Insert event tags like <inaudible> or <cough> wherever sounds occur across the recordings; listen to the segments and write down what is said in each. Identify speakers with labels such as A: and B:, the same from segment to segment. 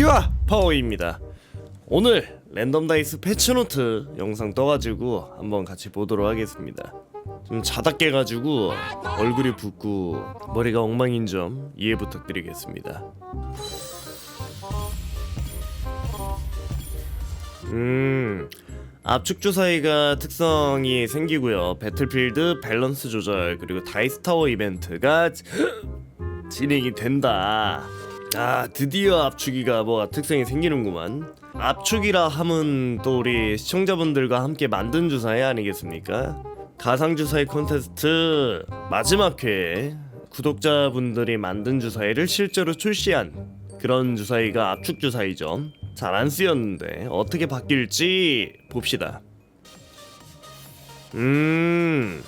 A: 유아 파워입니다. 오늘 랜덤 다이스 패치노트 영상 떠가지고 한번 같이 보도록 하겠습니다. 좀 자다 깨가지고 얼굴이 붓고 머리가 엉망인 점 이해 부탁드리겠습니다. 음 압축 주사위가 특성이 생기고요. 배틀필드 밸런스 조절 그리고 다이스 타워 이벤트가 <gasps> 진행이 된다. 아 드디어 압축이가 뭐 특성이 생기는구만. 압축이라 함은 또 우리 시청자분들과 함께 만든 주사위 아니겠습니까? 가상 주사위 콘테스트 마지막 회에 구독자분들이 만든 주사위를 실제로 출시한 그런 주사위가 압축 주사위죠. 잘 안 쓰였는데 어떻게 바뀔지 봅시다. 음.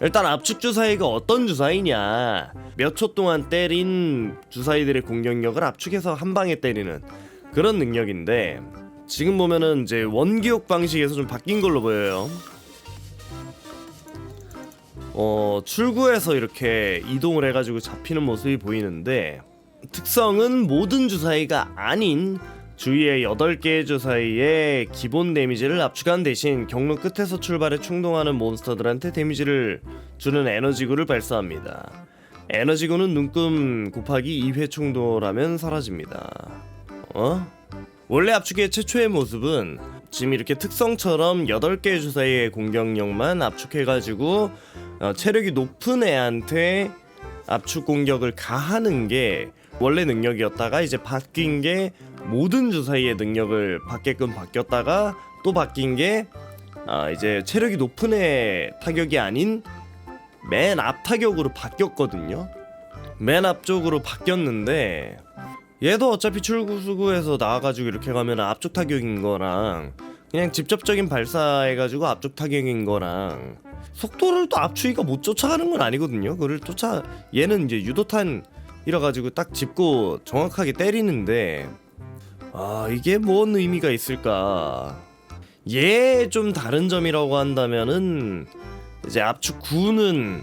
A: 일단 압축 주사위가 어떤 주사위냐? 몇 초 동안 때린 주사위들의 공격력을 압축해서 한 방에 때리는 그런 능력인데 지금 보면은 이제 원기옥 방식에서 좀 바뀐 걸로 보여요. 어 출구에서 이렇게 이동을 해가지고 잡히는 모습이 보이는데 특성은 모든 주사위가 아닌 주위의 8개의 주사위의 기본 데미지를 압축한 대신 경로 끝에서 출발해 충동하는 몬스터들한테 데미지를 주는 에너지구를 발사합니다. 에너지구는 눈금 곱하기 2회 충돌하면 사라집니다. 어? 원래 압축의 최초의 모습은 지금 이렇게 특성처럼 8개의 주사위의 공격력만 압축해가지고 어, 체력이 높은 애한테 압축 공격을 가하는 게 원래 능력이었다가 이제 바뀐 게 모든 주사위의 능력을 받게끔 바뀌었다가 또 바뀐 게 아, 이제 체력이 높은 애 타격이 아닌 맨 앞 타격으로 바뀌었거든요. 맨 앞쪽으로 바뀌었는데 얘도 어차피 출구수구에서 나와가지고 이렇게 가면 앞쪽 타격인 거랑 그냥 직접적인 발사해가지고 앞쪽 타격인 거랑 속도를 또 압축이가 못 쫓아가는 건 아니거든요. 그를 쫓아 얘는 이제 유도탄 이래가지고 딱 짚고 정확하게 때리는데 아 이게 뭔 의미가 있을까? 얘 좀 다른 점이라고 한다면은 이제 압축 9는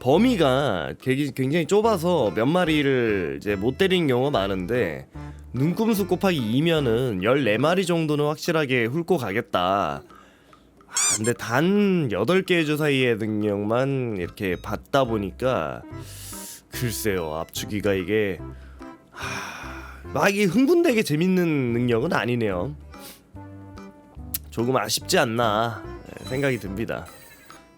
A: 범위가 굉장히 좁아서 몇 마리를 이제 못 때리는 경우가 많은데 눈금수 곱하기 2면은 14마리 정도는 확실하게 훑고 가겠다. 아, 근데 단 8개의 주사위의 능력만 이렇게 받다 보니까 글쎄요 압축이가 이게 하... 막 이게 흥분되게 재밌는 능력은 아니네요. 조금 아쉽지 않나 네, 생각이 듭니다.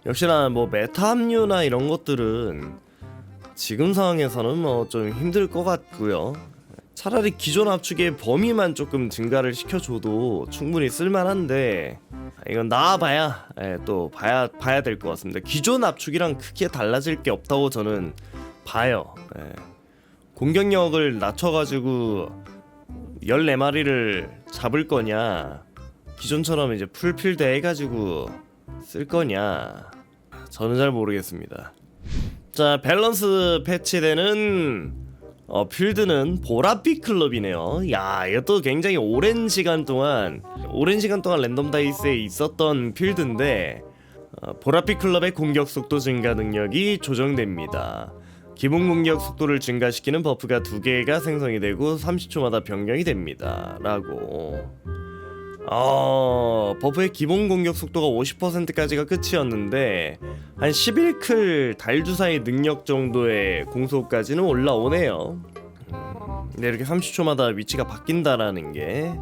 A: 역시나 뭐 메타 합류나 이런 것들은 지금 상황에서는 뭐 좀 힘들 것 같고요. 차라리 기존 압축의 범위만 조금 증가를 시켜줘도 충분히 쓸만한데 이건 나와봐야 예, 또 봐야 봐야 될 것 같습니다. 기존 압축이랑 크게 달라질 게 없다고 저는 봐요. 예. 공격력을 낮춰가지고 14마리를 잡을 거냐 기존처럼 이제 풀필드 해가지고 쓸 거냐 저는 잘 모르겠습니다. 자 밸런스 패치되는 어, 필드는 보랏빛 클럽이네요. 야, 이것도 굉장히 오랜 시간 동안 오랜 시간 동안 랜덤 다이스에 있었던 필드인데 어, 보랏빛 클럽의 공격 속도 증가 능력이 조정됩니다. 기본 공격 속도를 증가시키는 버프가 두 개가 생성이 되고 30초마다 변경이 됩니다. 라고. 어, 버프의 기본 공격 속도가 50%까지가 끝이었는데 한 11클 달주사의 능력 정도의 공속까지는 올라오네요. 음, 근데 이렇게 30초마다 위치가 바뀐다라는 게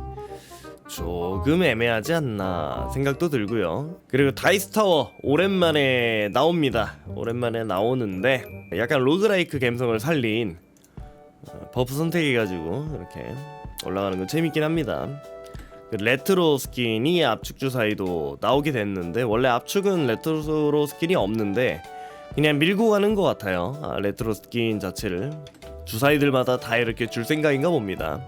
A: 조금 애매하지 않나 생각도 들고요. 그리고 다이스타워 오랜만에 나옵니다. 오랜만에 나오는데 약간 로그라이크 감성을 살린 어, 버프 선택해가지고 이렇게 올라가는 건 재밌긴 합니다. 그 레트로 스킨이 압축 주사위도 나오게 됐는데 원래 압축은 레트로 스킨이 없는데 그냥 밀고 가는 것 같아요. 아, 레트로 스킨 자체를 주사위들마다 다 이렇게 줄 생각인가 봅니다.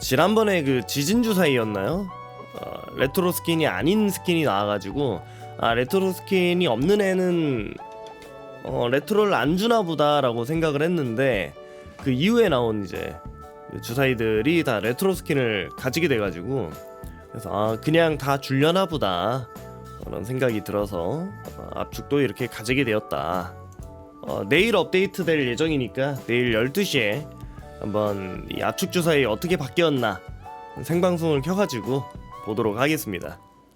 A: 지난번에 그 지진 주사위였나요? 어, 레트로 스킨이 아닌 스킨이 나와가지고 아 레트로 스킨이 없는 애는 어, 레트로를 안 주나 보다라고 생각을 했는데 그 이후에 나온 이제 주사위들이 다 레트로 스킨을 가지게 돼가지고 그래서 아 그냥 다 줄려나 보다 그런 생각이 들어서 어, 압축도 이렇게 가지게 되었다 어, 내일 업데이트 될 예정이니까 내일 12시에 한번 이 압축 주사위 어떻게 바뀌었나 생방송을 켜가지고 보도록 하겠습니다.